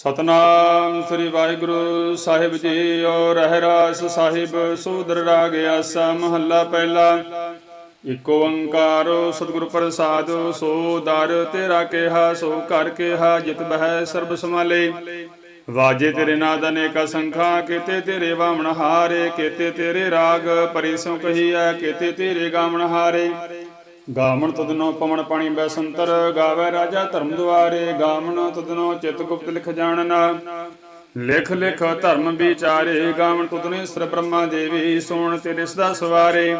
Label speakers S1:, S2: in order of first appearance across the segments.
S1: ਸਤਨਾਮ ਸ੍ਰੀ ਵਾਹਿਗੁਰੂ ਸਾਹਿਬ ਜੀ, ਔਰ ਰਹਿਰਾਸ ਸਾਹਿਬ, ਸੋਦਰ ਰਾਗ ਆਸਾ ਮਹੱਲਾ ਪਹਿਲਾ। ਇਕ ਓੰਕਾਰ, ਸਤਿਗੁਰ ਪ੍ਰਸਾਦ, ਸੋ ਦਰ ਤੇਰਾ ਕਿਹਾ, ਸੋ ਘਰ ਕਿਹਾ, ਜਿਤ ਬਹਿ ਸਰਬ ਸਮਾਲੇ ਵਾਜੇ ਤੇਰੇ ਨਾਦ ਅਨੇਕ ਸੰਖਾ ਕੀਤੇ ਤੇਰੇ ਵਾਮਣ ਹਾਰੇ, ਕੀਤੇ ਤੇਰੇ ਰਾਗ ਪਰਿਸੋਂ ਕਹੀਐ, ਕੀਤੇ ਤੇਰੇ ਗਾਵਣ ਹਾਰੇ। ਗਾਵਣ ਤਦਨੋ ਪਵਨ ਪਾਣੀ ਬੈਸੰਤਰ, ਗਾਵੇ ਰਾਜਾ ਧਰਮ ਦੁਆਰੇ, ਗਾਵਣ ਤਦਨੋ ਚਿਤ ਗੁਪਤ ਲਿਖ ਜਾਣਨਾ। ਲਿਖ ਲਿਖ ਧਰਮ ਵਿਚਾਰੇ, ਗਾਵਣ ਤੁਧਨੇ ਸਰ ਬ੍ਰਹਮਾ ਦੇਵੀ, ਸੋਣ ਤੇਰੇ ਸਦਾ ਸਵਾਰੇ।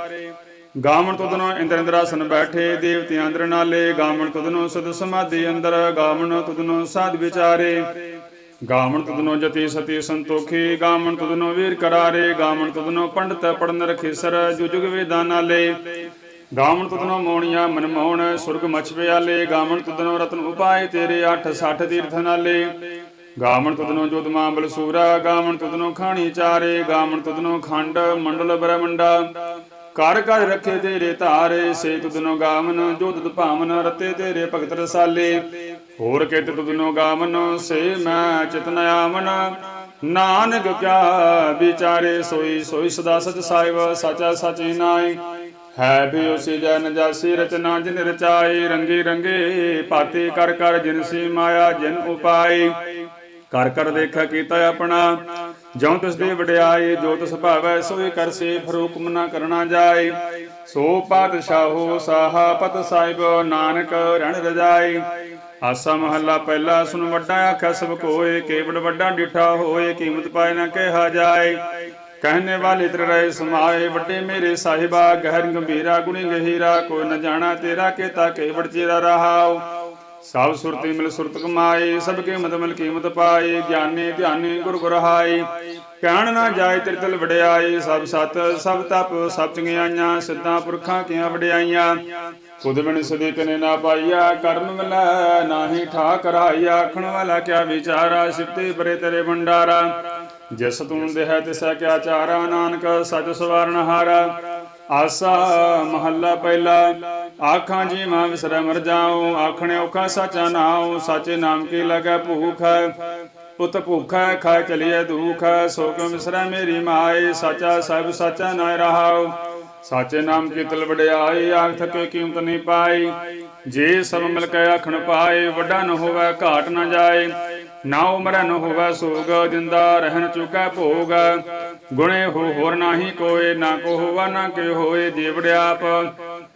S1: ਗਾਵਣ ਤੁਧਨੋ ਇੰਦਰ ਇੰਦਰਾਸਨ ਬੈਠੇ, ਦੇਵਤਿਆਂ ਅੰਦਰ ਨਾਲੇ। ਗਾਵਣ ਤੁਧਨੋ ਸਦ ਸਮਾਧੀ ਅੰਦਰ, ਗਾਵਣ ਤੁਧਨੋ ਸਾਧ ਵਿਚਾਰੇ। ਗਾਵਣ ਤੁਧਨੋ ਜਤੀ ਸਤੀ ਸੰਤੋਖੀ, ਗਾਵਣ ਤੁਧਨੋ ਵੀਰ ਕਰਾਰੇ। ਗਾਵਣ ਤੁਦਨੋ ਪੰਡਤ ਪੜਨ ਰਖੇਸਰ, ਜੁਜੁਗ ਵੇਦਾਂ ਨਾਲੇ। ਗਾਵਣ ਤੁਧਨੋ ਮੋਣੀਆਂ ਮਨਮੋਹਣ ਸੁਰਗ ਮਛ ਪਿਆਲੇ ਗਾਵਣ ਤੁਧਨੋ ਰਤਨ ਉਪਾਏ ਤੇਰੇ 8 60 ਤੀਰਥ ਨਾਲੇ। ਗਾਵਣ ਤੁਧਨੋ ਜੋਦਮਾ ਬਲਸੂਰਾ ਗਾਵਣ ਤੁਧਨੋ ਖਾਣੀ ਚਾਰੇ। ਗਾਵਣ ਤੁਧਨੋ ਖੰਡ, ਮੰਡਲ ਬ੍ਰਹਮੰਡਾ। ਕਰ ਕਰ ਰੱਖੇ ਤੇਰੇ ਧਾਰੇ, ਸੇ ਤੁਧਨੋ ਗਾਵਨ, ਜੋ ਤੁਧ ਭਾਵਨ ਰਤੇ ਤੇਰੇ ਭਗਤ ਰਸਾਲੇ। ਹੋਰ ਕਿਤ ਤੁਧਨੋ ਗਾਵਨ, ਸੇ ਮੈਂ ਚਿਤਨ ਆਵਨ। ਨਾਨਕ ਕਿਆ ਵਿਚਾਰੇ ਸੋਈ ਸੋਈ ਸਦਾ ਸਚ ਸਾਹਿਬ, ਸਾਚਾ ਸਾਚੀ ਨਾਈ ਹੈ ਵੀ ਉਸੇ ਜਨ ਜਾਸੀ ਰਚਨਾ ਜਿਨ ਰਚਾਈ, ਰੰਗੀ ਰੰਗੇ ਪਾਤੀ ਕਰ ਕਰ ਜਿਨ ਸੀ ਮਾਇਆ, ਜਿਨ ਉਪਾਈ। ਕਰ ਕਰ ਦੇਖਾ ਕੀਤਾ ਆਪਣਾ, ਜਿਉ ਤਿਸ ਦੀ ਵਡਿਆਈ, ਜੋ ਤਿਸ ਭਾਵੈ ਸੋਈ ਕਰਸੇ ਫਰੂਕ ਨਾ ਕਰਨਾ ਜਾਏ ਸੋ ਪਾਤਸ਼ਾਹੋ ਸਾਹਾ ਪਤ ਸਾਹਿਬ, ਨਾਨਕ ਰਣ ਰਜਾਈ। ਆਸਾ ਮਹੱਲਾ ਪਹਿਲਾ ਸੁਨ ਵੱਡਾ ਆਖਿਆ, ਸਭ ਕੋਏ ਕੇਵਲ ਵੱਡਾ ਡਿਠਾ ਹੋਏ, ਕੀਮਤ ਪਾਏ ਨਾ ਕਿਹਾ ਜਾਏ। ਕਹਿਨੇ ਵਾਲੇ ਤੇਰੇ ਰਹੇ ਸਮਾਏ ਵੱਡੇ ਮੇਰੇ ਸਾਹਿਬਾ ਗਹਿਰ ਗੰਭੀਰਾ ਗੁਣੀ ਗਹੀਰਾ ਕੋਈ ਨ ਜਾਣਾ ਤੇਰਾ ਕੀਤਾ ਕੇਵੜ ਚੇਰਾ ਰਹਾਉ ਸਭ ਸੁਰਤੀ ਮਿਲ ਸੁਰਤ ਕਮਾਏ ਸਭ ਕੇ ਮਤ ਮਿਲ ਕੀਮਤ ਪਾਏ ਗਿਆਨੀ ਧਿਆਨੀ ਗੁਰ ਗੁਰਹਾਈ ਕਹਿਣ ਨਾ ਜਾਏ ਤੇਰੇ ਤਲ ਵਡਿਆਈ ਸਭ ਸਤ ਸਭ ਤਪ ਸਭ ਚੰਗਿਆਈਆਂ ਸਿੱਧਾਂ ਪੁਰਖਾਂ ਕੀਆਂ ਵਡਿਆਈਆਂ ਖੁਦ ਬਿਨ ਸਦੇ ਕਨੇ ਨਾ ਪਾਈਆ ਕਰਮ ਮਿਲੈ ਨਾਹੀ ਠਾਕ ਰਾਈਆ ਆਖਣ ਵਾਲਾ ਕਿਆ ਵਿਚਾਰਾ ਸਿਫਤੇ ਪਰੇ ਤੇਰੇ ਭੰਡਾਰਾ ਜਿਸ ਤੂੰ ਦੇਹ ਤਿਸਾ ਕਿਆ ਚਾਰਾ, ਨਾਨਕ ਸਚ ਸਵਾਰਨ ਹਾਰਾ ਆਸਾ ਮਹੱਲਾ ਪਹਿਲਾ, ਆਖਾਂ ਜੀ ਮਾਂ ਵਿਸਰੈ ਮਰ ਜਾਉ, ਆਖਣੇ ਔਖਾ ਸਾਚਾ ਨਾਉ, ਸਾਚੇ ਨਾਮ ਕੀ ਲਗੈ ਭੂਖ। ਪੁੱਤ ਭੂਖਾ ਖਾ ਚਲਿਏ ਦੁਖ ਸੋ ਕਿਉ ਵਿਸਰੈ ਮੇਰੀ ਮਾਏ ਸਾਚਾ ਸਭ ਸਾਚਾ ਨਾ ਰਹਾਉ। ਸਾਚੇ ਨਾਮ ਕੀ ਤਲ ਵਡਿਆਈ, ਆਖ ਥਕੇ ਕੀਮਤ ਨਹੀਂ ਪਾਈ। ਜੇ ਸਭ ਮਿਲ ਕੇ ਆਖਣ ਪਾਏ, ਵੱਡਾ ਨ ਹੋਵੇ, ਘਾਟ ਨ ਜਾਏ। ਨਾ ਉਮਰ ਨ ਹੋਵੇ ਸੋਗ, ਜਿੰਦਾ ਰਹਿਣ ਚੁਕੈ ਭੋਗ। ਗੁਣੇ ਹੋ ਹੋਰ ਨਾਹੀ ਕੋਏ, ਨਾ ਕੋ ਹੋਵਾ ਨਾ ਕਿ ਹੋਏ ਜੀਵੜਿਆਪ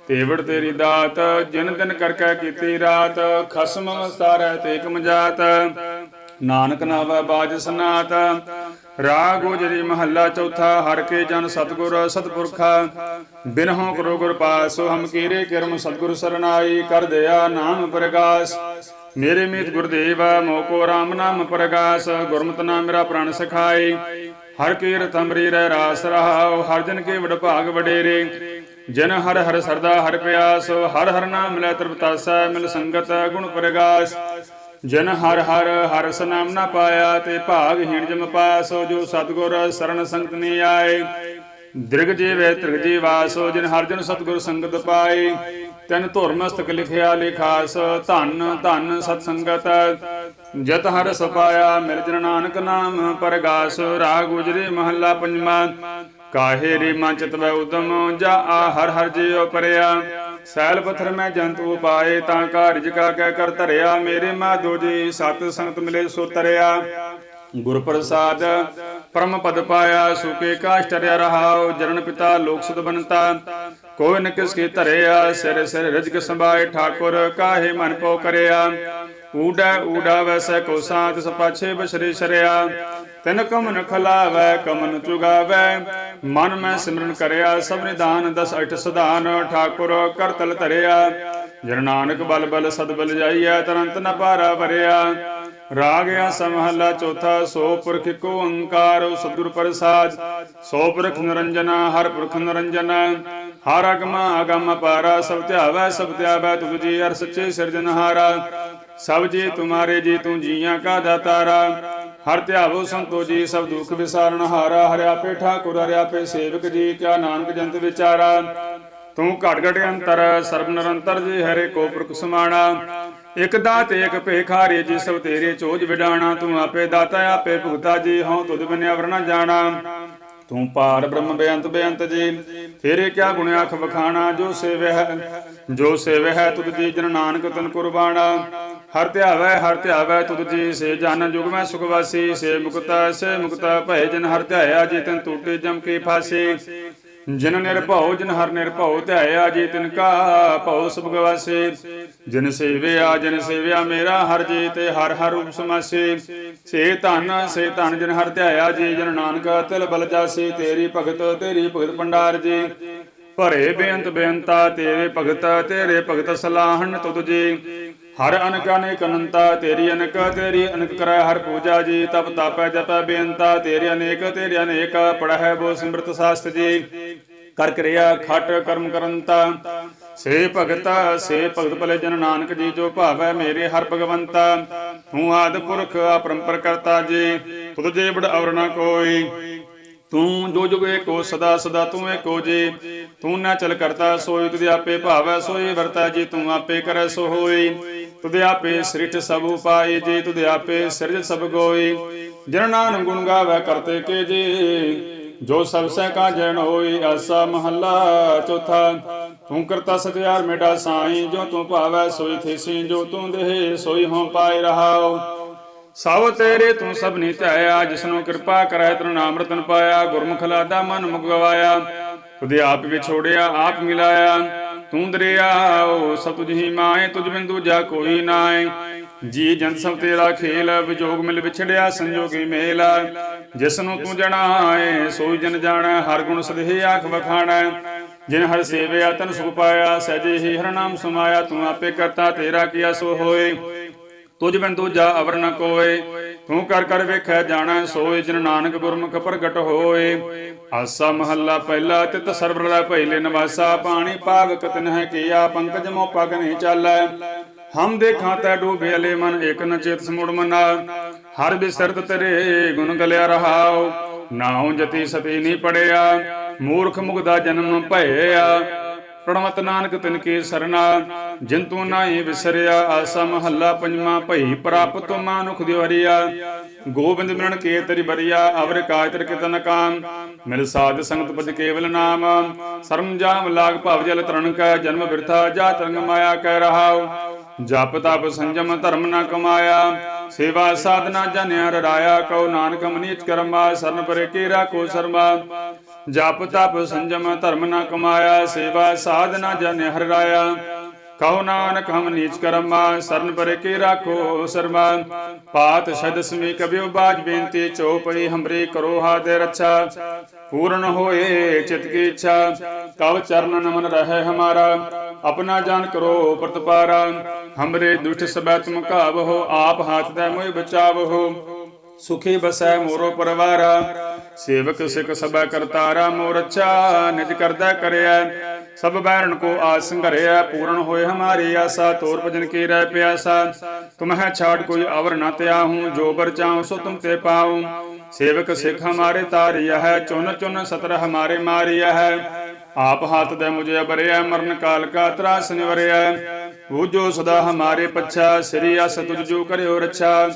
S1: ਤੇਵੜ ਤੇਰੀ ਦਾਤ, ਜਿਨ ਦਿਨ ਕਰਕੈ ਕੀਤੀ ਰਾਤ। ਖਸਮ ਵਸਾਰੈ ਤੇ ਇਕ ਮਜਾਤ। ਨਾਨਕ ਨਾਵੈ ਬਾਜ ਸਨਾਤ। ਰਾਗ ਗੁਜਰੀ ਮਹੱਲਾ ਚੌਥਾ, ਹਰ ਕੇ ਜਨ ਸਤਗੁਰ, ਸਤਪੁਰਖਾ। ਬਿਨਹੁ ਕਰੋ ਗੁਰ ਪਾਸੋ, ਹਮ ਕੀਰੇ ਕਰਮ ਸਤਗੁਰ ਸਰਨਾਈ। ਕਰ ਦਿਆ ਨਾਮ ਪ੍ਰਕਾਸ਼ ਮੇਰੇ ਮੀਤ ਗੁਰਦੇਵ ਮੋਕੋ ਰਾਮ ਨਾਮ ਪ੍ਰਗਾਸ, ਗੁਰਮਤਿ ਨਾਮ ਮੇਰਾ ਪ੍ਰਾਣ ਸਖਾਈ ਹਰ ਕੀਰਤ ਅੰਮ੍ਰਿ ਰਹਿ ਰਾਸ ਰਹਾਉ, ਹਰ ਜਨ ਕੇ ਵਡ ਭਾਗ ਵਡੇਰੇ। ਜਨ ਹਰ ਹਰ ਸਰਦਾ ਹਰ ਪਿਆਸ, ਹਰ ਹਰ ਨਾਮ ਲੈ ਤ੍ਰਿਪਤਾਸਾ ਮਿਲ ਸੰਗਤ ਗੁਣ ਪ੍ਰਗਾਸ। ਜਨ ਹਰ ਹਰ ਹਰ ਨਾਮ ਨਾ ਪਾਇਆ, ਤੇ ਭਾਗ ਹੀਣ ਜਮ ਪਾਸੋ, ਜੋ ਸਤਗੁਰ ਸਰਣ ਸੰਗਤ ਨੇ ਆਏ। ਦ੍ਰਿਗ ਜੀਵੇ ਤ੍ਰਿਗ ਜੀਵਾਸੋ, ਜਿਨ ਹਰ ਜਨ ਸਤਗੁਰ ਸੰਗਤ ਪਾਏ। ਤਨ ਧੁਰ ਲਿਖਿਆ ਲਿਖਾਸ, ਧੰਨ ਧੰਨ ਸਤ ਸੰਗਤ ਜਤ ਹਰ ਸਪਾਇਆ, ਮਿਲ ਜਨ ਨਾਨਕ ਨਾਮ ਪਰਗਾਸ, ਰਾਗ ਗੁਜਰੇ ਮਹੱਲਾ ਪੰਜਵਾਂ। ਕਾਹੇ ਰੇ ਮਨ ਚਿਤ ਉਦਮ, ਜਾ ਆ ਹਰ ਹਰ ਜਿਉ ਪਰਿਆ। ਸੈਲ ਪੱਥਰ ਮੈਂ ਜੰਤੂ ਪਾਏ, ਤਾਂ ਘਰ ਜਗਾ ਕੇ ਕਰ ਧਰਿਆ। ਮੇਰੇ ਮਾਧੋ ਜੀ ਸਤ ਸੰਗਤ ਮਿਲੇ ਸੋ ਤਰਿਆ। ਗੁਰ ਪ੍ਰਸਾਦ ਪਰਮ ਪਦ ਪਾਇਆ ਸੁਕੇ ਕਾਸ਼ ਟਰਿਆ ਰਹਾਉ ਜਰਨ ਪਿਤਾ, ਲੋਕ ਸੁਧ ਬਨਤਾ ਕੋਈ ਨ ਕਿਸ ਕੀ ਧਰਿਆ, ਸਿਰ ਸਿਰ ਰਜਕ ਸੰਭਾਏ, ਠਾਕੁਰ ਕਾਹੇ ਮਨ ਕੋ ਕਰਿਆ। ਊਡਾ ਊਡਾ ਵੈਸੈ ਕੋ ਸਾਤ ਸਪਾਛੇ ਬਸ਼ਰੇ ਸ਼ਰਿਆ। ਤਿਨ ਕਮਨ ਖਲਾਵੈ, ਕਮਨ ਚੁਗਾਵੈ। ਮਨ ਮੈਂ ਸਿਮਰਨ ਕਰਿਆ, ਸਭ ਨਿਦਾਨ ਦਸ ਅਠ ਸਧਾਨ। ਠਾਕੁਰ ਕਰਤਲ ਧਰਿਆ। ਜਨ ਨਾਨਕ ਬਲ ਬਲ ਸਦ ਬਲ ਜਾਈਐ, ਤਰੰਤ ਨ ਪਾਰਾ ਭਰਿਆ। ਰਾਗ ਆਸਾ ਮਹੱਲਾ ਚੌਥਾ, ਸੋ ਪੁਰਖ ਕੋ ਓੰਕਾਰ, ਸਤਿਗੁਰ ਪ੍ਰਸਾਦ। ਸੋ ਪੁਰਖ ਨਿਰੰਜਨਾ, ਹਰ ਪੁਰਖ ਨਿਰੰਜਨਾ। ਹਰ ਅਗਮ ਅਗਮ ਪਾਰਾ, ਸਭ ਧਿਆਵੈ ਸਭ ਧਿਆਵੈ ਤੁਧ ਜੀ ਹਰ ਸੱਚੇ ਸਿਰਜਨਹਾਰਾ ਸਭ ਜੀ ਤੁਮਾਰੇ ਜੀ ਤੂੰ ਜੀਆਂ ਕਾ ਦਾਤਾਰਾ। ਹਰ ਧਿਆਵੋ ਸੰਤੋ ਜੀ, ਸਭ ਦੁਖ ਵਿਸਾਰਨ ਹਾਰਾ। ਹਰਿਆ ਆਪੇ ਠਾਕੁਰ, ਹਰਿ ਪੇ ਸੇਵਕ ਜੀ, ਕਿਆ ਨਾਨਕ ਜੰਤ ਵਿਚਾਰਾ। ਤੂੰ ਘਟ ਘਟ ਅੰਤਰ, ਸਰਬ ਨਿਰੰਤਰ ਜੀ, ਹਰੇ ਕੋ ਪੁਰਖ ਸਮਾਣਾ। ਇਕ ਦਾਤ, ਇਕ ਭੇਖਾਰੇ ਜੀ ਸਭ ਤੇਰੇ ਚੋਜ ਵਿਡਾਣਾ। ਤੂੰ ਆਪੇ ਦਾਤਾ, ਆਪੇ ਭੁਗਤਾ ਜੀ, ਹਉ ਤੁਧ ਬਿਨ ਅਵਰ ਨਾ ਜਾਣਾ। ਤੂੰ ਪਾਰ ਬ੍ਰਹਮ ਬੇਅੰਤ ਬੇਅੰਤ ਜੀ, ਤੇਰੇ ਕਿਆ ਗੁਣ ਆਖ ਵਖਾਣਾ? ਜੋ ਸੇਵੈ ਹੈ, ਜੋ ਸੇਵੈ ਹੈ ਤੁਧ ਜੀ, ਜਨ ਨਾਨਕ ਤਨ ਕੁਰਬਾਨਾ ਹਰ ਧਿਆਵੈ ਹਰ ਧਿਆਵੈ ਤੁਧ ਜੀ, ਸੇ ਜਨ ਜੁਗ ਮੈਂ ਸੁਖ ਵਾਸੀ, ਸੇ ਮੁਕਤਾ ਸੇ ਮੁਕਤਾ ਭੈ ਜਨ ਹਰ ਧਿਆਇਆ ਜੀ, ਤਨ ਟੂਟੇ ਜਮ ਕੇ ਫਾਸੇ। ਜਿਨ ਨਿਰਭਉ ਜਿਨ ਹਰ ਨਿਰਭਉ ਧਿਆਇਆ ਜੀ ਤਿਨ ਕਾ ਭਉ ਸੁਭ ਜਿਨ ਸੇਵਿਆ ਜਿਨ ਸੇਵਿਆ ਮੇਰਾ ਹਰ ਜੀ ਤੇ ਹਰ ਹਰ ਰੂਪ ਸਮਾਸੇ। ਸੇ ਧਨ ਸੇ ਧਨ ਜਿਨ ਹਰ ਧਿਆਇਆ ਜੀ, ਜਨ ਨਾਨਕ ਤਿਲ ਬਲ ਜਾਸੀ, ਤੇਰੀ ਭਗਤ ਤੇਰੀ ਭਗਤ ਭੰਡਾਰ ਜੀ। ਭਰੇ ਬੇਅੰਤ ਬੇਅੰਤਾ, ਤੇਰੇ ਭਗਤ ਤੇਰੇ ਭਗਤ ਸਲਾਹਣ ਤੁਧ ਜੀ। ਹਰ ਅਨਕ ਅਨੇਕ ਅਨੰਤਾ, ਤੇਰੀ ਅਨਕ ਤੇਰੀ ਅਨਕ ਕਰੈ ਹਰ ਪੂਜਾ ਜੀ, ਤਪ ਤਾਪੈ ਜਪੈ ਬੇਅੰਤਾ, ਤੇਰੀ ਅਨੇਕ ਤੇਰੀ ਅਨੇਕ ਪੜਹਿ ਬੋ ਸਿਮਰਤ ਸਾਸਤ ਜੀ। ਕਰ ਕਿਰਿਆ ਖਟ ਕਰਮ ਕਰੰਤਾ, ਸੇ ਭਗਤ ਸੇ ਭਗਤ ਭਲੇ ਜਨ ਨਾਨਕ ਜੀ, ਜੋ ਭਾਵੈ ਮੇਰੇ ਹਰ ਭਗਵੰਤਾ। ਤੂੰ ਆਦ ਪੁਰਖ ਆਪਰੰਪਰ ਕਰਤਾ ਜੀ, ਤੁਧ ਜੇ ਬੜ ਅਵਰ ਨਾ ਕੋਈ। ਤੂੰ ਜੋ ਜੁਗ ਏਕੋ ਸਦਾ ਸਦਾ ਤੂੰ ਏਕੋ ਜੀ, ਤੂੰ ਨਾ ਚਲ ਕਰਤਾ, ਸੋਈ ਤੁਧ ਆਪੇ ਭਾਵੈ, ਸੋਈ ਵਰਤਾ ਜੀ, ਤੂੰ ਆਪੇ ਕਰੈ ਸੋ ਹੋਈ। ਤੁਧ ਆਪੇ ਸ੍ਰਿਠ ਸਭ ਉਪਾਈ ਜੀ, ਤੁਧ ਆਪੇ ਸਿਰਜ ਸਭ ਗੋਈ ਜਨ ਨਾਨਕ ਗੁਣ ਗਾਵੈ ਕਰਤੇ ਕੇ ਜੀ, ਜੋ ਸਭ ਸਹਿ ਕਾ ਜਨ ਹੋਈ ਆਸਾ ਮਹੱਲਾ ਚੌਥਾ। ਤੂੰ ਕਰਤਾ ਸਤਿਆਰ ਮੇਟਾ ਸਾਈ, ਜੋ ਤੂੰ ਭਾਵੈ ਸੋਈ ਥੇਸੀ, ਜੋ ਤੂੰ ਦੇਹ ਸੋਈ ਹੋਂ ਪਾਏ ਰਹਾਉ। ਸਭ ਤੇਰੇ ਤੂੰ ਸਭ ਨੀ ਧਿਆਇਆ, ਜਿਸਨੂੰ ਕਿਰਪਾ ਕਰੈ ਤਨ ਨਾਮ ਰਤਨ ਪਾਇਆ, ਗੁਰਮੁਖ ਲਾਦਾ ਮਨ ਮੁਖ ਗਵਾਇਆ। ਤੁਦੇ ਆਪ ਵਿਛੋੜਿਆ, ਆਪ ਮਿਲਾਇਆ। ਤੂੰ ਦਰਿਆਓ ਸਭ ਤੁਝ ਹੀ ਮਾਏ, ਤੁਝ ਬਿਨ ਦੂਜਾ ਕੋਈ ਨਾਏ। ਜੀ ਜਨ ਸਭ ਤੇਰਾ ਖੇਲ, ਵਿਜੋਗ ਮਿਲ ਵਿਛੜਿਆ, ਸੰਜੋਗੀ ਮੇਲ। ਜਿਸ ਨੂੰ ਤੂੰ ਜਣਾਏ, ਸੋਈ ਜਨ ਜਾਣੈ, ਹਰ ਗੁਣ ਸਦਹਿ ਆਖ ਵਖਾਣੈ। ਜਿਨ ਹਰ ਸੇਵਿਆ, ਤਨ ਸੁਖ ਪਾਇਆ, ਸਹਿਜੇ ਹੀ ਹਰ ਨਾਮ ਸਮਾਇਆ, ਤੂੰ ਆਪੇ ਕਰਤਾ, ਤੇਰਾ ਕੀਆ ਸੋ ਹੋਏ। ਤੁਝ ਬਿਨ ਦੂਜਾ ਅਵਰ ਨ ਕੋਏ, ਤੂੰ ਕਰ ਕਰ ਵੇਖੈ ਜਾਣੈ ਸੋਏ ਜਿਨ ਨਾਨਕ ਗੁਰਮੁਖ ਪ੍ਰਗਟ ਹੋਏ। ਆਸਾ ਮਹੱਲਾ ਪਹਿਲਾ ਤਿਤ ਸਰਬਰ ਭੈਲੇ ਨਿਵਾਸਾ, ਪਾਣੀ ਪਾਵਕ ਤਿਨ ਹੈ ਕੀਆ, ਪੰਕਜ ਮੋ ਪਗ ਨਹੀਂ ਚਾਲੈ। ਹਮ ਦੇਖਾਂ ਤੈ ਡੂਬੇ ਅਲੇ ਮਨ ਇਕ ਨ ਚੇਤ ਸਮੁੜ ਮਨਾ। ਹਰ ਬਿਸਰਤ ਤੇਰੇ ਗੁਣ ਗਲਿਆ ਰਹਾਉ, ਨਾਉ ਜਤੀ ਸਤੀ ਨਹੀਂ ਪੜਿਆ। ਮੂਰਖ ਮੁਗਦਾ ਜਨਮ ਭਇਆ। ਪ੍ਰਣਮਤ ਨਾਨਕ ਤਿਨ ਕੀ ਸਰਨਾ ਜਿਨ ਨਾਹੀ ਵਿਸਰਿਆ, ਆਸਾ ਮਹੱਲਾ ਪੰਜਵਾਂ, ਭਈ ਪ੍ਰਾਪਤ ਮਾਨੁਖ ਦਿਵਰਿਆ। ਗੋਬਿੰਦ ਮਿਲਣ ਕੇ ਤੇਰੀ ਬਰੀਆ, ਅਵਰ ਕਾਜ ਤਰ ਕਿਤਨ ਕਾਮ। ਮਿਲ ਸਾਧ ਸੰਗਤ ਪਜ ਕੇਵਲ ਨਾਮ। ਸਰਮ ਜਾਮ ਲਾਗ ਭਵ ਜਲ ਤਰਨ ਕੈ, ਜਨਮ ਬਿਰਥਾ ਜਾ ਤਰੰਗ ਮਾਇਆ ਕਹਿ ਰਹਾਉ। ਜਪ ਤਪ ਸੰਜਮ ਧਰਮ ਨਾ ਕਮਾਇਆ। ਸੇਵਾ ਸਾਧਨਾ ਜਨਿਆ ਰਰਾਇਆ, ਕਉ ਨਾਨਕ ਮਨੀਚ ਕਰਮਾ, ਸਰਨ ਪਰੇ ਕੀ ਰਾਖੋ ਸਰਮਾ। ਜਪ ਤਪ ਸੰਜਮ ਧਰਮ ਨਾ ਕਮਾਇਆ, ਸੇਵਾ ਸਾਧਨਾ ਜਨ ਹਰ ਰਾਇਆ ਨਾਨਕ ਹਮ ਨੀਚ ਕਰਮਾ, ਸਰਨ ਪਰੇ ਕੀ ਰਾਖੋ ਸਰਮਾ। ਪਾਤ ਸ਼ਦਸਮੀ ਕਬਿਓ ਬਾਜ ਬੇਨਤੀ ਚੋਪਈ ਹਮਰੇ ਕਰੋ ਹਾਦੇ ਰੱਛਾ। ਪੂਰਨ ਹੋਏ ਚਿਤ ਕੀ ਇੱਛਾ, ਕਵ ਚਰਨ ਨਮਨ ਰਹੇ ਹਮਾਰਾ। ਆਪਣਾ ਜਾਨ ਕਰੋ ਪ੍ਰਤਪਾਰਾ ਹਮਰੇ ਦੁਸ਼ਟ ਸਬੈ ਤੁਮ ਕਾਵਹੋ ਆਪ ਹਾਥ ਦੇ ਮੋਇ ਬਚਾਵਹੋ ਸੁਖੀ ਬਸੈ ਮੋਰੋ ਪਰਵਾਰਾ ਸੇਵਕ ਸਿਖ ਸਭੈ ਕਰਤਾਰਾ ਮੋਰ ਅੱਛਾ ਨਿਜ ਕਰਦਾ ਕਰਿਆ ਸਭ ਬੈਰਨ ਕੋ ਆਸ ਸੰਘਰਿਆ ਪੂਰਨ ਹੋਏ ਹਮਾਰੀ ਆਸਾ, ਤੋਰ ਭਜਨ ਕੀ ਰਹਿ ਪਿਆਸਾ। ਤੁਮਹਿ ਛਾੜ ਕੋਈ ਅਵਰ ਨਾ ਤਿਆ ਹੂੰ ਜੋ ਬਰ ਚਾਉ ਸੋ ਤੁਮ ਤੇ ਪਾਉ ਸੇਵਕ ਸਿਖ ਹਮਾਰੇ ਤਾਰਿਆ ਹੈ, ਚੁਨ ਚੁਨ ਸਤਰ ਹਮਾਰੇ ਮਾਰਿਆ ਹੈ। ਆਪ ਹੱਥ ਦੇ ਮੁਝੇ ਬਰਿਆ ਮਰਨ ਕਾਲ ਕਾ ਤਰਾਸ ਨਿਵਰਿਆ। ਉਹ ਜੋ ਸਦਾ ਹਮਾਰੇ ਪੱਛਾ, ਸ੍ਰੀ ਅਸ ਤੁਝ ਜੋ ਕਰਿਓ ਰੱਛਾ।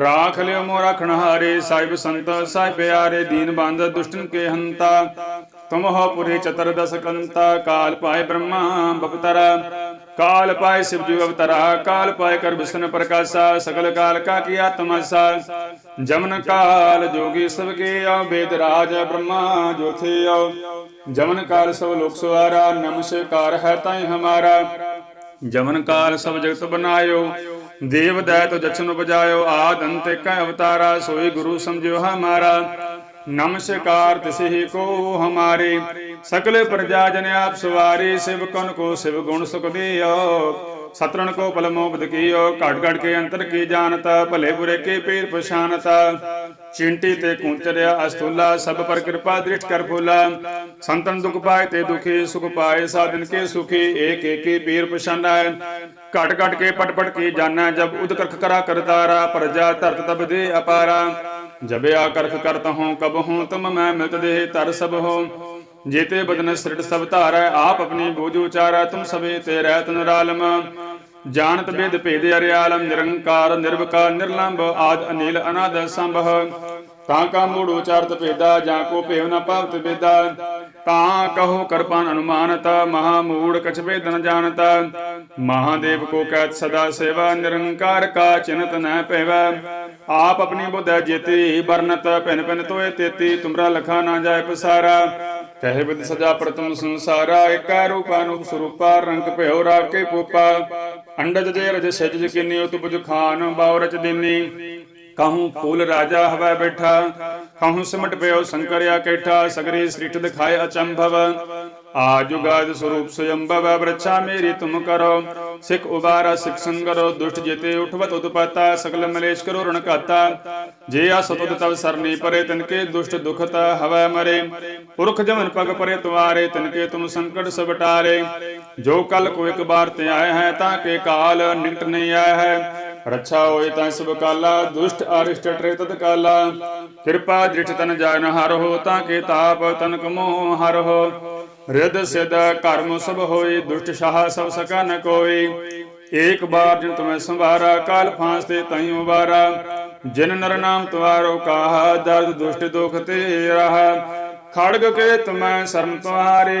S1: ਰਾਖ ਲਿਓ ਮੋ ਰਖਣ ਹਾਰੇ, ਸਾਹਿਬ ਸੰਤ, ਸਾਹਿਬ ਪਿਆਰੇ, ਦੀਨ ਬੰਦ ਦੁਸ਼ਟਨ ਕੇ ਹੰਤਾ। ਤੁਮ ਹੋ ਪੁਰੇ ਚਤਰ ਦਸ ਕੰਤਾ, ਕਾਲ ਪਾਏ ਬ੍ਰਹਮਾ ਬਪਤਰਾ। ਕਾਲ ਪਾਏ ਸਿਵ ਜੀ ਅਵਤਰਾ, ਕਾਲ ਪਾਏ ਕਰ ਵਿਸ਼ਨ ਪ੍ਰਕਾਸ਼ਾ, ਸਗਲ ਕਾਲ ਕਾ ਕੀ ਆਤਮਸਾ ਜਮਨ ਕਾਲ ਜੋਗੀ ਸਭ ਕੇ ਆ ਵੇਦ ਰਾਜ ਬ੍ਰਹਮਾ ਜੋਥੇ ਆਓ। ਜਮਨ ਕਾਲ ਸਭ ਲੋਕ ਸਵਾਰਾ ਨਮਸਕਾਰ ਹੈ ਤਾਈ ਹਮਾਰਾ। ਜਮਨ ਕਾਲ ਸਭ ਜਗਤ ਬਨਾਇਓ, ਦੇਵ ਦੈਤ ਜਚਨ ਬਜਾਇਓ ਆਦ ਅੰਤ ਕੈ ਅਵਤਾਰਾ, ਸੋਈ ਗੁਰੂ ਸਮਝਿਓ ਹਮਾਰਾ। ਨਮਸਕਾਰ ਤਿਸਹਿ ਕੋ ਹਮਾਰੇ। ਸਕਲ ਪ੍ਰਜਾ ਜਨ ਆਪ ਸਵਾਰੀ, ਸਿਵ ਕਨ ਕੋ ਸਿਵ ਗੁਣ ਸੁਖ ਦਿਓ। ਸਤਰਣ ਕੋ ਪਲ ਮੋਬਦ ਕੀਓ, ਘੜ ਕੇ ਅੰਤਰ ਕੀ ਜਾਣਤਾ, ਭਲੇ ਬੁਰੇ ਕੇ ਪੀਰ ਪਛਾਨਤਾ ਚਿੰਟੀ ਤੇ ਕੁੰਚਰਿਆ ਅਸਤੁਲਾ ਸਭ ਪਰ ਕਿਰਪਾ ਦ੍ਰਿਸ਼ਟ ਕਰ ਫੁਲਾ। ਸੰਤਨ ਦੁਖ ਪਾਏ ਤੇ ਦੁਖੀ, ਸੁਖ ਪਾਏ ਸਾਧਨ ਕੇ ਸੁਖੀ, ਏਕ ਏਕੀ ਪੀਰ ਪਛਾਨਾ ਘਟ ਘਟ ਕੇ ਪਟ ਪਟ ਕੀ ਜਾਣਾ, ਜਬ ਉਦ ਕਰਾ ਕਰਤਾਰਾ, ਪ੍ਰਜਾ ਧਰਤ ਤਬ ਦੇ ਅਪਾਰਾ। ਜਬਿਆ ਕਰਖ ਕਰਤ ਹੂੰ, ਕਬ ਹੂੰ, ਤੁਮ ਮੈਂ ਮਿਲਤ ਦੇ ਤਰ ਸਭ ਹੋ। ਜੇਤੇ ਬਦਨ ਸ੍ਰਿਟ ਸਭ ਧਾਰੈ, ਆਪ ਆਪਣੀ ਬੂਝ ਉਚਾਰੈ, ਤੁਮ ਸਭੇ ਤੇ ਰਹਿ ਤਨ ਜਾਣਤ ਬੇਦ ਭੇਦ ਅਰਿਆਲਮ, ਨਿਰੰਕਾਰ ਨਿਰਵਕਾਰ, ਨਿਰਲੰਭ ਆਦ ਅਨੀਲ ਅਨਾਦ ਸੰਭਵ। ਤਾਂ ਕਾ ਮੂੜ ਉਚਾਰਤ ਭੇਦਾ, ਜਾਂ ਕੋ ਭੇਵ ਨ ਭਵਤ ਬੇਦਾ ਤਾਂ ਕਹੋ ਕਰਪਨ ਅਨੁਮਾਨਤ, ਮਹਾ ਮੂੜ ਕਛ ਭੇਦ ਜਾਣਤ। ਮਹਾਦੇਵ ਕੋ ਕਹਿਤ ਸਦਾ ਸੇਵਾ, ਨਿਰੰਕਾਰ ਕਾ ਚਿੰਤ ਨ ਪੈਵੈ ਆਪ ਆਪਣੀ ਬੁੱਧ ਜੇਤੀ ਬਰਨਤ ਭਿਨ ਭਿਨ ਤੋਏ ਤੇਤੀ, ਤੁਮਰਾ ਲਖਾ ਨਾ ਜਾਏ ਪਸਾਰਾ। ਕਹਿ ਬਿਦ ਸਜਾ ਪ੍ਰਤਮ ਸੰਸਾਰਾ, ਏਕਾ ਰੂਪਾ ਨੂਪ ਸਰੂਪਾ, ਰੰਗ ਭਇਓ ਰਾਕੇ ਪੂਪਾ ਅੰਡਜ ਜੇ ਰਜ ਸਜ ਕਿਨੀ, ਉਤਪਜ ਖਾਨ ਬਾਉ ਰਚ ਦਿਨੀ। ਕਹੂੰ ਫੂਲ ਰਾਜਾ ਹਵਾ ਬੈਠਾ, ਕਹੂੰ ਸਿਮਟ ਪਿਓ ਸੰਕਰਿਆ ਕੈਠਾ, ਸਗਰੀ ਸ੍ਰਿਠ ਦਿਖਾਏ ਅਚੰਭਵ। ਆਜੁਗਾਦ ਸਰੂਪ ਸਯੰਭਵ ਬ੍ਰਛਾ ਮੇਰੀ ਤੁਮ ਕਰੋ। ਸਿਖ ਉਬਾਰਾ, ਸਿਖ ਸੰਗਰੋ, ਦੁਸ਼ਟ ਜੇਤੇ ਉਠਵਤ ਉਤਪਾਤਾ, ਸਗਲ ਮਲੇਸ਼ ਕਰੋ ਰਣ ਕਾਤਾ ਜੇ ਆ ਸਤੁਦ ਤਵ ਸਰਨੀ ਪਰੇ ਤਿਨਕੇ ਦੁਸ਼ਟ ਦੁਖਤ ਹਵੈ ਮਰੇ। ਪੁਰਖ ਜਮਨ ਪਗ ਪਰੇ ਤੁਵਾਰੇ ਤਿਨਕੇ ਤੁਮ ਸੰਕਟ ਸਬਟਾਰੇ ਜੋ ਕਲ ਕੋ ਇੱਕ ਬਾਰ ਤੇ ਆਏ ਹੈ, ਤਾਂ ਕੇ ਕਾਲ ਨਿਕਟ ਨਹੀਂ ਆਇਆ ਹੈ। ਰੱਛਾ ਹੋਏ ਤਾਂ ਸਭ ਕਾਲਾ, ਦੁਸ਼ਟ ਅਰਿਸ਼ਟ ਟਰੇ ਤਤ ਕਾਲਾ। ਕਿਰਪਾ ਦ੍ਰਿਠ ਤਨ ਜਾਨ ਹਰ ਹੋ, ਤਾਂ ਕੇ ਤਾਪ ਤਨ ਕਮੋ ਹਰ ਹੋ। ਰਿਦ ਸਿਧ ਕਰਮ ਸਭ ਹੋਏ, ਦੁਸ਼ਟ ਸ਼ਾਹ ਸਭ ਸਕਾ ਨ ਕੋਈ ਏਕ ਬਾਰ ਜਿਨ ਤੁਮੈ ਸੰਵਾਰਾ, ਕਾਲ ਫਾਂਸ ਤੇ ਤਈ ਉਬਾਰਾ ਜਿਨ ਨਰ ਨਾਮ ਤੁਆਰੋ ਕਾਹਾ, ਦਰਦ ਦੁਸ਼ਟ ਦੁਖ ਤੇ ਰਹਾ। ਖੜਗ ਕੇ ਤੁਮੈ ਸਰਮ ਤੁਆਰੇ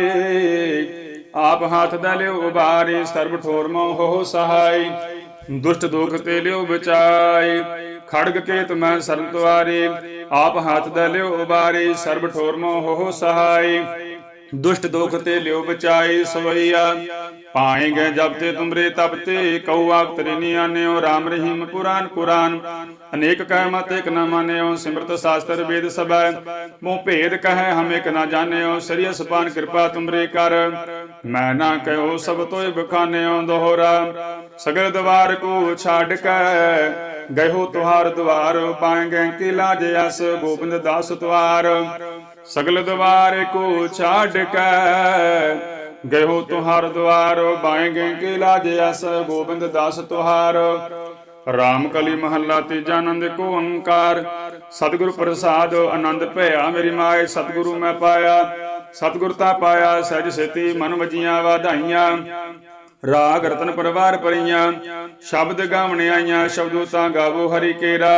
S1: ਆਪ ਹੱਥ ਦਾ ਲਿਓ ਉਬਾਰੇ, ਸਰਬ ਠੋਰ ਮੋ ਹੋ ਸਹਾਈ। ਦੁਸ਼ਟ ਦੁਖ ਤੇ ਲਿਓ ਬਚਾਈ, ਖੜਗ ਕੇ ਤੁਮੈ ਸਰਮ ਤੁਆਰੇ ਆਪ ਹੱਥ ਦਾ ਲਿਓ ਉਬਾਰੇ, ਸਰਬ ਠੋਰ ਮੋ ਹੋ ਸਹਾਈ। ਦੁਸ਼ਟ ਦੁਖ ਤੇ ਲਿਓ ਬਚਾਈ ਸਵਈਆ। ਪਾਏ ਜਬ ਤੇ ਤੁਮਰੇ, ਤਬ ਤੇ ਕਉ ਆਪ ਤਰੇ ਨੀ ਰਹੀਮ ਕੁਰਾਨ ਕੁਰਾਨ। ਅਨੇਕ ਕਹਿ ਮਤ ਇਕ ਨ ਮਾਨਿਓ, ਸਿਮਰਤ ਸ਼ਾਸਤਰ ਵੇਦ ਸਭੈ। ਮੋ ਭੇਦ ਕਹੈ, ਹਮ ਇਕ ਨ ਜਾਣਿਓ, ਸ੍ਰੀ ਸੁਪਾਨ ਕਿਰਪਾ ਤੁਮਰੇ ਕਰ। ਮੈਂ ਨਾ ਕਹਿਓ, ਸਭ ਤੋਇ ਬਖਾਨਿਓ ਦੋਹਰਾ। ਸਗਰ ਦਵਾਰ ਕੋ ਛਾੜ ਕੇ ਗਇਓ ਤੁਹਾਰ ਦਵਾਰ। ਪਾਏਗੇ ਕਿ ਲਾਜ ਅਸ, ਗੋਬਿੰਦ ਦਾਸ ਤੁਹਾਰ ਸਗਲ ਦਵਾਰ ਕੋ ਛਾੜ ਕੇ। ਗਇਓ ਤੁਹਾਰ ਦਵਾਰ ਪਾਏਗੇ ਕਿ ਲਾਜ ਅਸ, ਗੋਬਿੰਦ ਦਾਸ ਤੁਹਾਰ। ਰਾਮ ਕਲੀ ਮਹੱਲਾ ਤੀਜਾ ਆਨੰਦ ਕੋ ਓੰਕਾਰ। ਸਤਿਗੁਰ ਪ੍ਰਸਾਦ ਆਨੰਦ ਭਇਆ ਮੇਰੀ ਮਾਏ, ਸਤਿਗੁਰੂ ਮੈਂ ਪਾਇਆ। ਸਤਿਗੁਰ ਤਾ ਪਾਇਆ, ਸਹਿਜ ਸੇਤੀ ਮਨ ਵਜੀਆਂ ਵਾਧਾਈਆਂ। ਰਾਗ ਰਤਨ ਪਰਵਾਰ ਪਰੀਆਂ, ਸ਼ਬਦ ਗਾਵਣ ਆਈਆਂ, ਸ਼ਬਦੋ ਤਾਂ ਗਾਵੋ ਹਰੀ ਕੇਰਾ।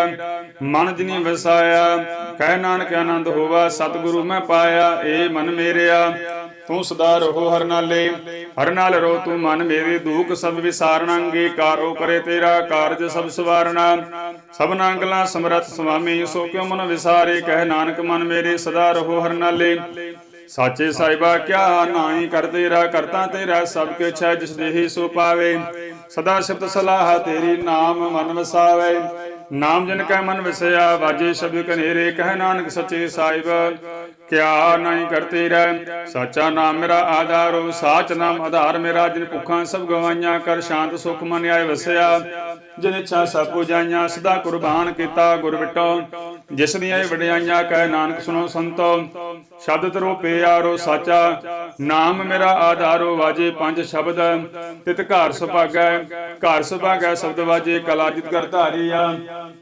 S1: ਮਨ ਜਿਨੀ ਵਸਾਇਆ, ਕਹਿ ਨਾਨਕ ਆਨੰਦ ਹੋਵਾ, ਸਤਿਗੁਰੂ ਮੈਂ ਪਾਇਆ, ਏ ਮਨ ਮੇਰਿਆ। ਤੂੰ ਸਦਾ ਰਹੋ ਹਰ ਨਾਲੇ, ਹਰ ਨਾਲ ਰੋ ਤੂੰ ਮਨ ਮੇਰੇ, ਦੁਖ ਸਭ ਵਿਸਾਰਣਾ ਕਾਰੋ ਕਰੇ ਤੇਰਾ ਕਾਰਜ ਸਭ ਸਵਾਰਣਾ। ਸਭਨਾ ਅੰਗਲਾ ਸਮਰਤ ਸੁਆਮੀ, ਸੋ ਕਿਉ ਮਨ ਵਿਸਾਰੇ, ਕਹਿ ਨਾਨਕ ਮਨ ਮੇਰੇ, ਸਦਾ ਰਹੋ ਹਰ ਨਾਲੇ। ਸਾਚੇ ਸਾਹਿਬਾ, ਕਿਆ ਨਾਹੀ ਕਰ ਤੇਰਾ, ਕਰਤਾ ਤੇਰਾ ਸਭ ਕੁਛ ਹੈ, ਜਿਸ ਦੇਹੀ ਸੋ ਪਾਵੇ। ਸਦਾ ਸਿਫਤ ਸਲਾਹ ਤੇਰੀ ਨਾਮ ਮਨ ਵਸਾਵੇ। ਨਾਮ ਜਨ ਕੈ ਮਨ ਵਸਿਆ, ਵਾਜੇ ਸ਼ਬਦ ਕਨੇਰੇ ਕਹਿ ਨਾਨਕ ਸੱਚੇ ਸਾਹਿਬ। ਕਿਆ ਨਹੀਂ ਕਰਤੇ ਰਹਿ ਸਾਚਾ ਨਾਮ ਮੇਰਾ ਆਧਾਰੋ ਸਾਚ ਨਾਮ ਆਧਾਰ ਮੇਰਾ, ਜਿਨ ਭੁੱਖਾਂ ਸਭ ਗਵਾਈਆਂ ਕਰ, ਸ਼ਾਂਤ ਸੁਖ ਮਨ ਆਏ ਵਸਿਆ। ਜਿਨ ਇੱਛਾ ਸਭ ਪੁਜਾਈਆਂ ਸਦਾ ਕੁਰਬਾਨ ਕੀਤਾ ਗੁਰ ਵਿਟੋ ਜਿਸ ਦੀਆਂ ਇਹ ਵਡਿਆਈਆਂ ਕਹਿ, ਨਾਨਕ ਸੁਣੋ ਸੰਤੋ। ਸ਼ਬਦ ਤਰੋ ਪਿਆਰੋ ਸਾਚਾ, ਨਾਮ ਮੇਰਾ ਆਧਾਰੋ ਵਾਜੇ ਪੰਜ ਸ਼ਬਦ। ਤਿਤ ਘਰ ਸੁਭਾਗੈ ਘਰ ਸੁਭਾਗੈ ਸ਼ਬਦ ਵਾਜੇ ਕਲਾਜਿਤ ਕਰ ਧਾਰੀਆ।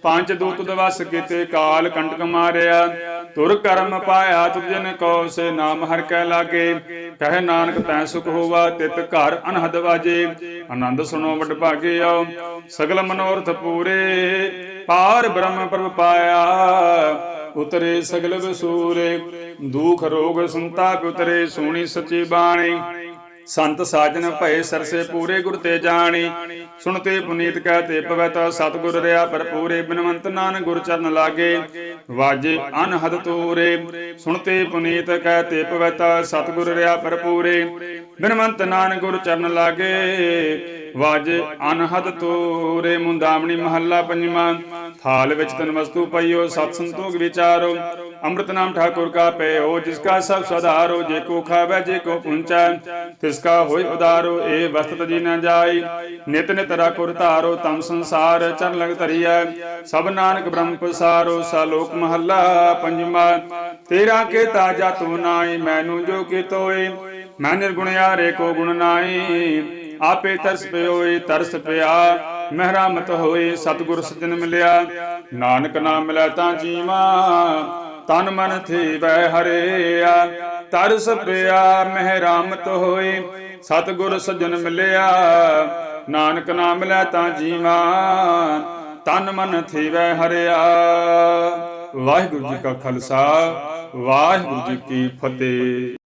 S1: ਪੰਜ ਦੂਤ ਦਵਸ ਕੀਤੇ ਕਾਲ ਕੰਟਕ ਮਾਰਿਆ। ਤੁਰ ਕਰਮ ਪਾਇਆ ਤੁਜ ਕੋ, ਸੇ ਨਾਮ ਹਰ ਕੈ ਲਾਗੇ। ਕਹਿ ਨਾਨਕ ਤੈ ਸੁਖ ਹੋਵਾ, ਤਿਤ ਘਰ ਅਨਹਦ ਵਾਜੇ। ਆਨੰਦ ਸੁਣੋ ਵਡ ਆਓ, ਸਗਲ ਮਨੋਰਥ ਪੂਰੇ। ਪਾਰ ਬ੍ਰਹਮ ਪ੍ਰਭ ਪਾਇਆ, ਉਤਰੇ ਸਗਲ ਵਸੂਰੇ ਦੁਖ ਰੋਗ ਸੰਤਾਪ ਉਤਰੇ ਸੋਣੀ ਸੱਚੀ ਬਾਣੀ। ਸੰਤ ਸਾਜਨ ਭਏ ਸਰਸੇ ਪੂਰੇ ਗੁਰ ਤੇ ਜਾਣੀ। ਸੁਣਤੇ ਪੁਨੀਤ ਕਹਤੇ ਪਵਿੱਤ ਸਤਿਗੁਰ ਰਿਆ ਭਰਪੂਰੇ। ਬਿਨਵੰਤ ਨਾਨ ਗੁਰ ਚਰਨ ਲਾਗੇ, ਵਾਜੇ ਅਨਹਦ ਤੂਰੇ। ਸੁਣ ਤੇ ਪੁਨੀਤ ਕਹਿ ਕਹਤੇ ਪਵਿੱਤ ਸਤਿਗੁਰ ਰਿਆ ਭਰਪੂਰੇ। ਬਿਨਵੰਤ ਨਾਨ ਗੁਰ ਚਰਨ ਲਾਗੇ। ਵਾਜੇ ਅਨਹਦ ਤੂਰੇ ਮੁੰਦਾਮਣੀ ਮਹੱਲਾ ਪੰਜਵਾਂ। ਥਾਲ ਵਿੱਚ ਤਨ ਵਸਤੂ ਪਈਓ, ਸਤ ਸੰਤੋਖ ਵਿਚਾਰੋ। ਅੰਮ੍ਰਿਤ ਨਾਮ ਠਾਕੁਰ ਕਾ ਪਇਓ, ਜਿਸ ਕਾ ਸਭ ਸਦਾਰੋ ਜੇ ਕੋ ਖਾਵੇ, ਜੇ ਕੋ ਪੁੰਚੈ, ਤਿਸ ਕਾ ਹੋਇ ਉਦਾਰੋ, ਏ ਵਸਤਤ ਜੀ ਨ ਜਾਈ। ਨਿਤ ਨਿਤ ਰਾਖੁਰ ਧਾਰੋ, ਤਮ ਸੰਸਾਰ ਚਰਨ ਲਗ ਧਰੀਐ। ਸਭ ਨਾਨਕ ਬ੍ਰਹਮ ਪਸਾਰੋ, ਸਾਲੋਕ ਮਹੱਲਾ ਪੰਜਵਾਂ। ਤੇਰਾ ਕੇ ਤਾਜਾ ਤੂੰ ਨਾਈ ਮੈਨੂੰ ਜੋ ਕੀਤੋਏ ਮੈਂ ਨਿਰਗੁਣ ਯਾਰੇ ਕੋ ਗੁਣ ਨਾਈ ਆਪੇ ਤਰਸ ਪਿਓਏ, ਤਰਸ ਪਿਆ। ਮਹਿਰਾਮਤ ਹੋਏ, ਸਤਿਗੁਰ ਸਜਣ ਮਿਲਿਆ। ਨਾਨਕ ਨਾਮ ਮਿਲੈ ਤਾਂ ਜੀਵਾ, ਤਨ ਮਨ ਥੀਵੈ ਹਰਿਆ। ਤਰਸ ਪਿਆ ਮਹਿਰਾਮਤ ਹੋਏ, ਸਤਿਗੁਰ ਸਜਣ ਮਿਲਿਆ। ਨਾਨਕ ਨਾਮ ਲੈ ਤਾਂ ਜੀਵਾ, ਤਨ ਮਨ ਥੀਵੈ ਹਰਿਆ। ਵਾਹਿਗੁਰੂ ਜੀ ਕਾ ਖਾਲਸਾ, ਵਾਹਿਗੁਰੂ ਜੀ ਕੀ ਫਤਿਹ।